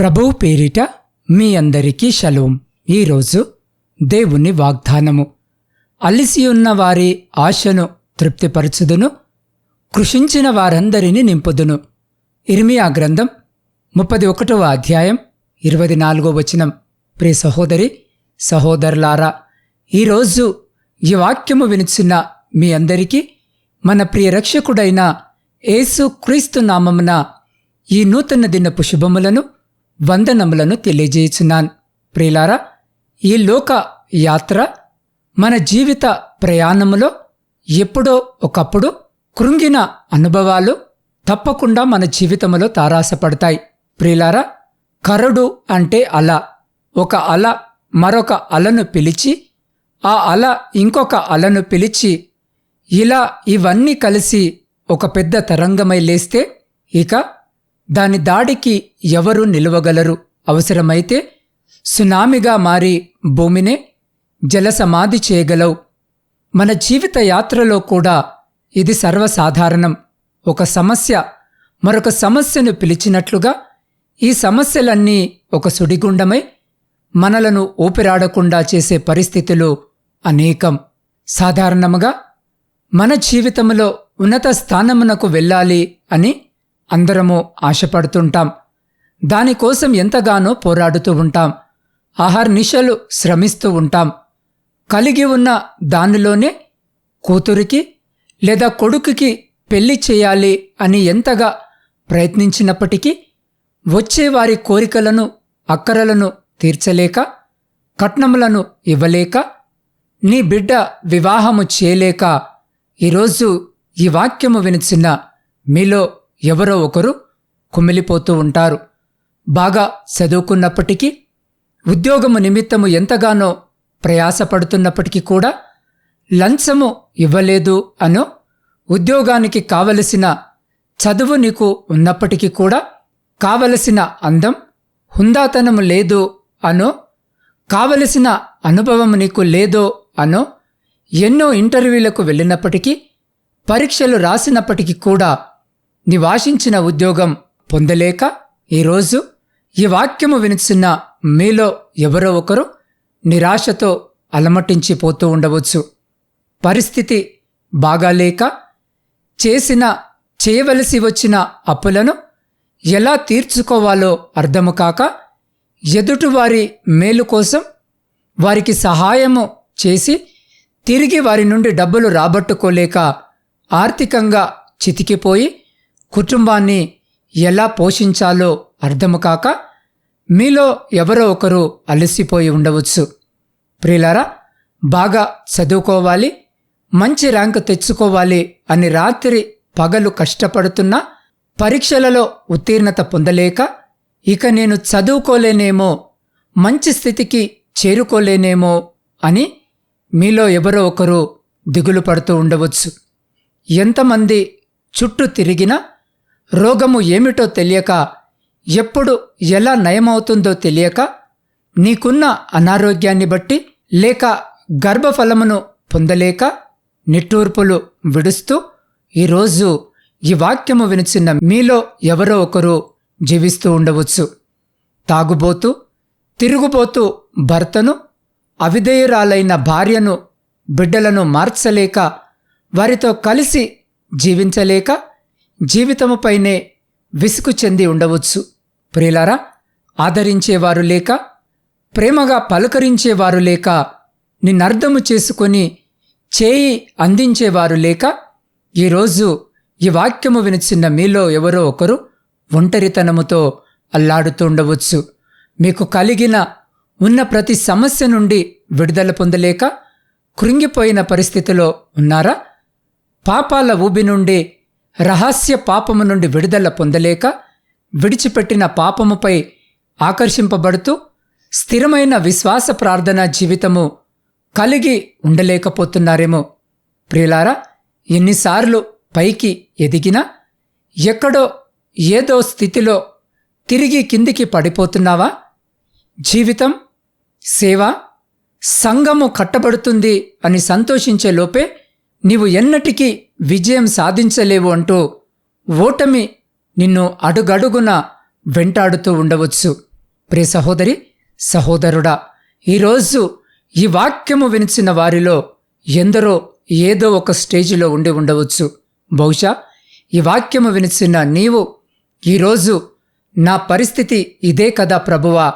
ప్రభువు పేరిట మీ అందరికీ షలోం. ఈరోజు దేవుని వాగ్దానము. అలిసి ఉన్న వారి ఆశను తృప్తిపరచుదును కృషించిన వారందరినీ నింపుదును. ఇర్మియా గ్రంథం ముప్పది ఒకటవ అధ్యాయం ఇరవై నాలుగో వచనం. ప్రియ సహోదరి సహోదరులారా ఈరోజు ఈ వాక్యము వినిచున్న మీ అందరికీ మన ప్రియ రక్షకుడైన యేసు క్రీస్తు నామమున ఈ నూతన దినపు శుభములను వందనములను తెలియజేయుచున్నాను. ప్రియులారా ఈ లోక యాత్ర మన జీవిత ప్రయాణములో ఎప్పుడో ఒకప్పుడు కృంగిన అనుభవాలు తప్పకుండా మన జీవితంలో తారాసపడతాయి. ప్రియులారా కరుడు అంటే అల. ఒక అల మరొక అలను పిలిచి ఆ అల ఇంకొక అలను పిలిచి ఇలా ఇవన్నీ కలిసి ఒక పెద్ద తరంగమై లేస్తే ఇక దాని దాడికి ఎవరు నిలవగలరు? అవసరమైతే సునామిగా మారి భూమినే జలసమాధి చేయగలవు. మన జీవిత యాత్రలో కూడా ఇది సర్వసాధారణం. ఒక సమస్య మరొక సమస్యను పిలిచినట్లుగా ఈ సమస్యలన్నీ ఒక సుడిగుండమై మనలను ఊపిరాడకుండా చేసే పరిస్థితులు అనేకం. సాధారణముగా మన జీవితంలో ఉన్నత స్థానమునకు వెళ్ళాలి అని అందరము ఆశపడుతుంటాం. దానికోసం ఎంతగానో పోరాడుతూ ఉంటాం. అహర్నిశలు శ్రమిస్తూ ఉంటాం. కలిగి ఉన్న దానిలోనే కూతురికి లేదా కొడుకుకి పెళ్ళి చేయాలి అని ఎంతగా ప్రయత్నించినప్పటికీ వచ్చే వారి కోరికలను అక్కరలను తీర్చలేక కట్నములను ఇవ్వలేక నీ బిడ్డ వివాహము చేయలేక ఈరోజు ఈ వాక్యము వినిచిన మీలో ఎవరో ఒకరు కుమిలిపోతూ ఉంటారు. బాగా చదువుకున్నప్పటికీ ఉద్యోగము నిమిత్తము ఎంతగానో ప్రయాసపడుతున్నప్పటికీ కూడా లంచము ఇవ్వలేదు అనో ఉద్యోగానికి కావలసిన చదువు నీకు ఉన్నప్పటికీ కూడా కావలసిన అందం హుందాతనము లేదు అనో కావలసిన అనుభవం నీకు లేదో అనో ఎన్నో ఇంటర్వ్యూలకు వెళ్ళినప్పటికీ పరీక్షలు రాసినప్పటికీ కూడా నివాసించిన ఉద్యోగం పొందలేక ఈరోజు ఈ వాక్యము వినిచున్న మీలో ఎవరో ఒకరు నిరాశతో అలమటించిపోతూ ఉండవచ్చు. పరిస్థితి బాగాలేక చేసిన చేయవలసి వచ్చిన అప్పులను ఎలా తీర్చుకోవాలో అర్థము కాక ఎదుటివారి మేలు కోసం వారికి సహాయము చేసి తిరిగి వారి నుండి డబ్బులు రాబట్టుకోలేక ఆర్థికంగా చితికిపోయి కుటుంబాన్ని ఎలా పోషించాలో అర్థము కాక మీలో ఎవరో ఒకరు అలసిపోయి ఉండవచ్చు. ప్రియులారా బాగా చదువుకోవాలి మంచి ర్యాంకు తెచ్చుకోవాలి అని రాత్రి పగలు కష్టపడుతున్నా పరీక్షలలో ఉత్తీర్ణత పొందలేక ఇక నేను చదువుకోలేనేమో మంచి స్థితికి చేరుకోలేనేమో అని మీలో ఎవరో ఒకరు దిగులు పడుతూ ఉండవచ్చు. ఎంతమంది చుట్టూ తిరిగినా రోగము ఏమిటో తెలియక ఎప్పుడు ఎలా నయమవుతుందో తెలియక నీకున్న అనారోగ్యాన్ని బట్టి లేక గర్భఫలమును పొందలేక నిట్టూర్పులు విడుస్తూ ఈరోజు ఈ వాక్యము వినిచిన్న మీలో ఎవరో ఒకరు జీవిస్తూ ఉండవచ్చు. తాగుబోతూ తిరుగుబోతూ భర్తను అవిధేయురాలైన భార్యను బిడ్డలను మార్చలేక వారితో కలిసి జీవించలేక జీవితముపైనే విసుగు చెంది ఉండవచ్చు. ప్రియులారా ఆదరించేవారు లేక ప్రేమగా పలకరించేవారు లేక నిన్నర్థము చేసుకొని చేయి అందించేవారు లేక ఈరోజు ఈ వాక్యము వినిచిన్న మీలో ఎవరో ఒకరు ఒంటరితనముతో అల్లాడుతూ ఉండవచ్చు. మీకు కలిగిన ఉన్న ప్రతి సమస్య నుండి విడుదల పొందలేక కృంగిపోయిన పరిస్థితిలో ఉన్నారా? పాపాల ఊబి నుండి రహస్య పాపము నుండి విడుదల పొందలేక విడిచిపెట్టిన పాపముపై ఆకర్షింపబడుతూ స్థిరమైన విశ్వాస ప్రార్థనా జీవితము కలిగి ఉండలేకపోతున్నారేమో. ప్రియులారా ఎన్నిసార్లు పైకి ఎదిగినా ఎక్కడో ఏదో స్థితిలో తిరిగి కిందికి పడిపోతున్నావా? జీవితం సేవ సంఘము కట్టబడుతుంది అని సంతోషించే లోపే నీవు ఎన్నటికీ విజయం సాధించలేవు అంటూ ఓటమి నిన్ను అడుగడుగున వెంటాడుతూ ఉండవచ్చు. ప్రియ సహోదరి సహోదరుడా ఈరోజు ఈ వాక్యము వినిచిన వారిలో ఎందరో ఏదో ఒక స్టేజిలో ఉండి ఉండవచ్చు. బహుశా ఈ వాక్యము వినిచిన నీవు ఈరోజు నా పరిస్థితి ఇదే కదా ప్రభువా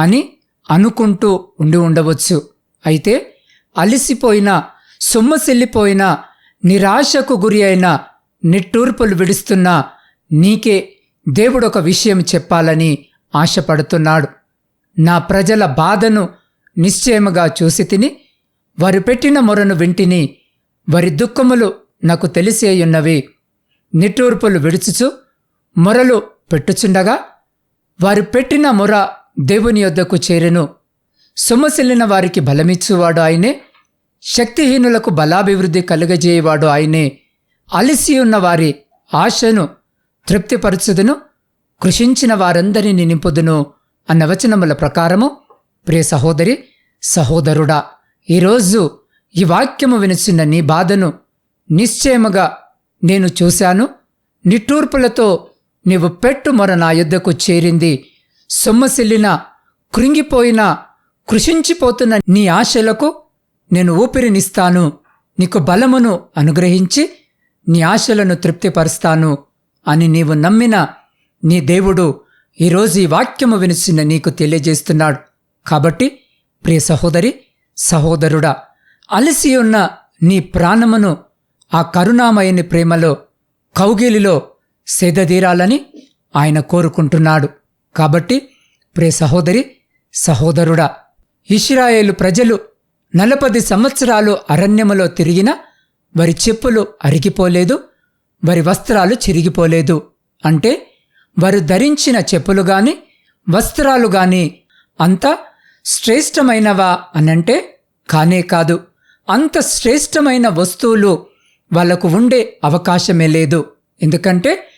అని అనుకుంటూ ఉండి ఉండవచ్చు. అయితే అలిసిపోయిన సొమ్మసిల్లిపోయిన నిరాశకు గురి అయిన నిట్టూర్పులు విడుస్తున్న నీకే దేవుడొక విషయం చెప్పాలని ఆశపడుతున్నాడు. నా ప్రజల బాధను నిశ్చయముగా చూసి తిని వారు పెట్టిన మొరను వింటిని వారి దుఃఖములు నాకు తెలిసేయున్నవి. నిట్టూర్పులు విడుచుచు మొరలు పెట్టుచుండగా వారు పెట్టిన మొర దేవుని యొద్దకు చేరెను. సొమ్మసిల్లిన వారికి బలమిచ్చువాడు ఆయనే. శక్తిహీనులకు బలాభివృద్ధి కలుగజేయవాడు ఆయనే. అలిసి ఉన్న వారి ఆశను తృప్తిపరచుదును కృషించిన వారందరినీ నింపుదును అన్న వచనముల ప్రకారము ప్రియ సహోదరి సహోదరుడా ఈరోజు ఈ వాక్యము వినిచిన నీ బాధను నిశ్చయముగా నేను చూశాను. నిట్టూర్పులతో నీవు పెట్టు మొర నా యుద్ధకు చేరింది. సొమ్మసిల్లిన కృంగిపోయిన కృషించిపోతున్న నీ ఆశలకు నేను ఊపిరినిస్తాను నీకు బలమును అనుగ్రహించి నీ ఆశలను తృప్తిపరుస్తాను అని నీవు నమ్మిన నీ దేవుడు ఈరోజు ఈ వాక్యము వినిచిన నీకు తెలియజేస్తున్నాడు. కాబట్టి ప్రియ సహోదరి సహోదరుడా అలసి ఉన్న నీ ప్రాణమును ఆ కరుణామయని ప్రేమలో కౌగిలిలో సేదదీరాలని ఆయన కోరుకుంటున్నాడు. కాబట్టి ప్రే సహోదరి సహోదరుడా ఇస్రాయేలు ప్రజలు నలపది సంవత్సరాలు అరణ్యములో తిరిగిన వారి చెప్పులు అరిగిపోలేదు వారి వస్త్రాలు చిరిగిపోలేదు. అంటే వారు ధరించిన చెప్పులు గాని వస్త్రాలు గాని అంత శ్రేష్టమైనవా అనంటే కానే కాదు. అంత శ్రేష్టమైన వస్తువులు వాళ్ళకు ఉండే అవకాశమే లేదు. ఎందుకంటే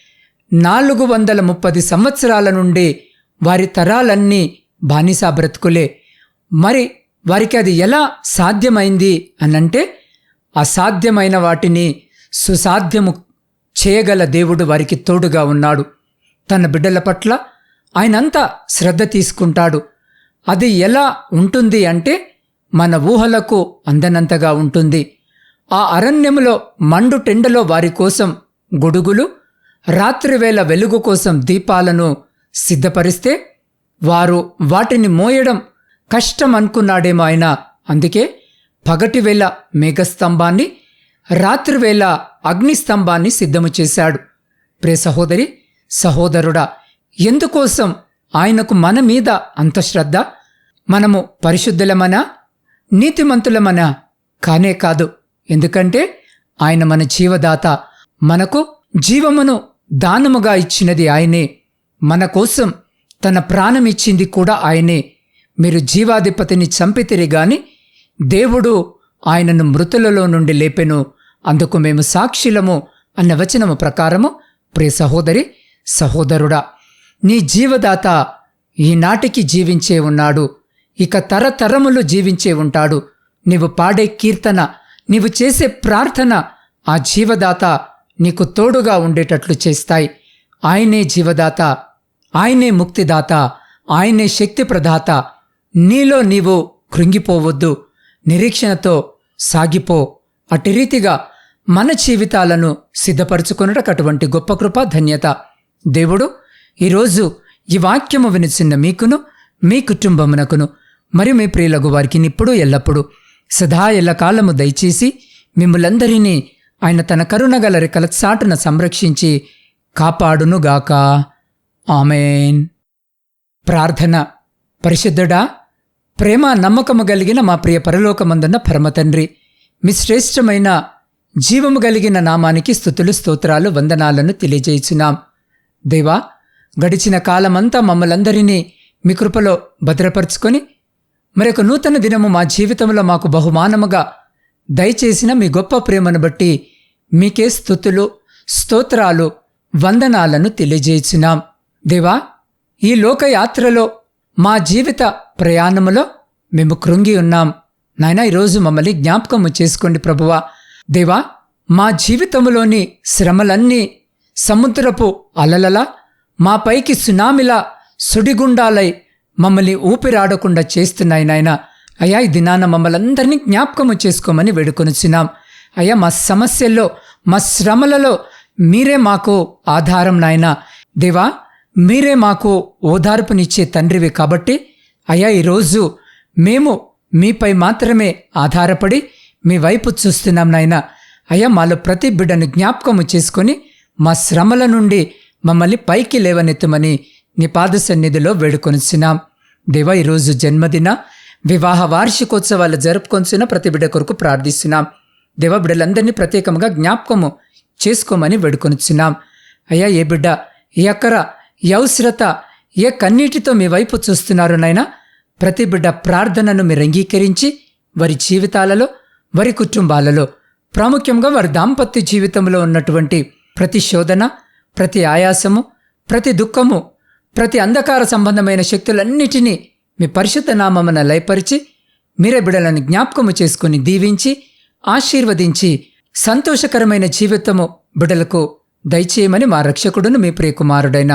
నాలుగు వందల ముప్పది సంవత్సరాల నుండి వారి తరాలన్నీ బానిసా బ్రతుకులే. మరి వారికి అది ఎలా సాధ్యమైంది అనంటే అసాధ్యమైన వాటిని సుసాధ్యము చేయగల దేవుడు వారికి తోడుగా ఉన్నాడు. తన బిడ్డల పట్ల ఆయనంతా శ్రద్ధ తీసుకుంటాడు. అది ఎలా ఉంటుంది అంటే మన ఊహలకు అందనంతగా ఉంటుంది. ఆ అరణ్యములో మండు టెండలో వారి కోసం గొడుగులు రాత్రివేళ వెలుగు కోసం దీపాలను సిద్ధపరిస్తే వారు వాటిని మోయడం కష్టం అనుకున్నాడేమో ఆయన. అందుకే పగటివేళ మేఘస్తంభాన్ని రాత్రివేళ అగ్నిస్తంభాన్ని సిద్ధము చేశాడు. ప్రే సహోదరి సహోదరుడా ఎందుకోసం ఆయనకు మన మీద అంత శ్రద్ధ? మనము పరిశుద్ధులమనా? నీతిమంతులమనా? కానే కాదు. ఎందుకంటే ఆయన మన జీవదాత. మనకు జీవమును దానముగా ఇచ్చినది ఆయనే. మన కోసం తన ప్రాణమిచ్చింది కూడా ఆయనే. మీరు జీవాధిపతిని చంపితిరి గాని దేవుడు ఆయనను మృతులలో నుండి లేపెను. అందుకు మేము సాక్షిలము అన్న వచనము ప్రకారము ప్రియ సహోదరి సహోదరుడా నీ జీవదాత ఈనాటికి జీవించే ఉన్నాడు. ఇక తరతరములు జీవించే ఉంటాడు. నీవు పాడే కీర్తన నీవు చేసే ప్రార్థన ఆ జీవదాత నీకు తోడుగా ఉండేటట్లు చేస్తాయి. ఆయనే జీవదాత ఆయనే ముక్తిదాత ఆయనే శక్తి ప్రదాత నీలో నీవు కృంగిపోవద్దు నిరీక్షణతో సాగిపో. అటు రీతిగా మన జీవితాలను సిద్ధపరచుకొనుటకు అటువంటి గొప్ప కృప ధన్యత. దేవుడు ఈరోజు ఈ వాక్యము వినిచిన్న మీకును మీ కుటుంబమునకును మరియు మీ ప్రియులకు వారికి ఇప్పుడు ఎల్లప్పుడూ సదా ఎల్లకాలము దయచేసి మిమ్మలందరినీ ఆయన తన కరుణగల రెక్కల చాటున సంరక్షించి కాపాడునుగాక. ఆమెన్. ప్రార్థన. పరిశుద్ధుడా ప్రేమ నమ్మకము కలిగిన మా ప్రియ పరలోకమందున్న పరమతండ్రి. మీ శ్రేష్టమైన జీవము కలిగిన నామానికి స్థుతులు స్తోత్రాలు వందనాలను తెలియజేయుచున్నాం. దేవా గడిచిన కాలమంతా మమ్మలందరినీ మీ కృపలో భద్రపరుచుకొని మరొక నూతన దినము మా జీవితంలో మాకు బహుమానముగా దయచేసిన మీ గొప్ప ప్రేమను బట్టి మీకే స్థుతులు స్తోత్రాలు వందనాలను తెలియజేయుచున్నాం. దేవా ఈ లోకయాత్రలో మా జీవిత ప్రయాణములో మేము కృంగి ఉన్నాం. నాయన ఈరోజు మమ్మల్ని జ్ఞాపకము చేసుకోండి ప్రభువా. దేవా మా జీవితంలోని శ్రమలన్నీ సముద్రపు అలలలా మా పైకి సునామిలా సుడిగుండాలై మమ్మల్ని ఊపిరాడకుండా చేస్తున్నాయి నాయన. అయ్యా ఈ దినాన మమ్మల్ని అందరినీ జ్ఞాపకము చేసుకోమని వేడుకొనిచున్నాం. అయ్యా మా సమస్యల్లో మా శ్రమలలో మీరే మాకు ఆధారం నాయన. దేవా మీరే మాకు ఓదార్పునిచ్చే తండ్రివి కాబట్టి అయ్యా ఈరోజు మేము మీపై మాత్రమే ఆధారపడి మీ వైపు చూస్తున్నాం నాయన. అయ్యా మాలో ప్రతి బిడ్డను జ్ఞాపకము చేసుకొని మా శ్రమల నుండి మమ్మల్ని పైకి లేవనెత్తమని నీ పాద సన్నిధిలో వేడుకొనిచ్చినాం దేవా ఈరోజు జన్మదిన వివాహ వార్షికోత్సవాలు జరుపుకొంచిన ప్రతి బిడ్డ కొరకు ప్రార్థిస్తున్నాం. దేవ బిడ్డలందరినీ ప్రత్యేకంగా జ్ఞాపకము చేసుకోమని వేడుకొనిచ్చినాం అయ్యా ఏ బిడ్డ ఏ అక్కర యౌశ్రత ఏ కన్నీటితో మీ వైపు చూస్తున్నారు నైనా ప్రతి బిడ్డ ప్రార్థనను మీరు అంగీకరించి వారి జీవితాలలో వారి కుటుంబాలలో ప్రాముఖ్యంగా వారి దాంపత్య జీవితంలో ఉన్నటువంటి ప్రతి శోధన ప్రతి ఆయాసము ప్రతి దుఃఖము ప్రతి అంధకార సంబంధమైన శక్తులన్నిటినీ మీ పరిశుద్ధ నామమున లయపరిచి మీరే బిడలను జ్ఞాపకము చేసుకుని దీవించి ఆశీర్వదించి సంతోషకరమైన జీవితము బిడలకు దయచేయమని మా రక్షకుడును మీ ప్రియకుమారుడైన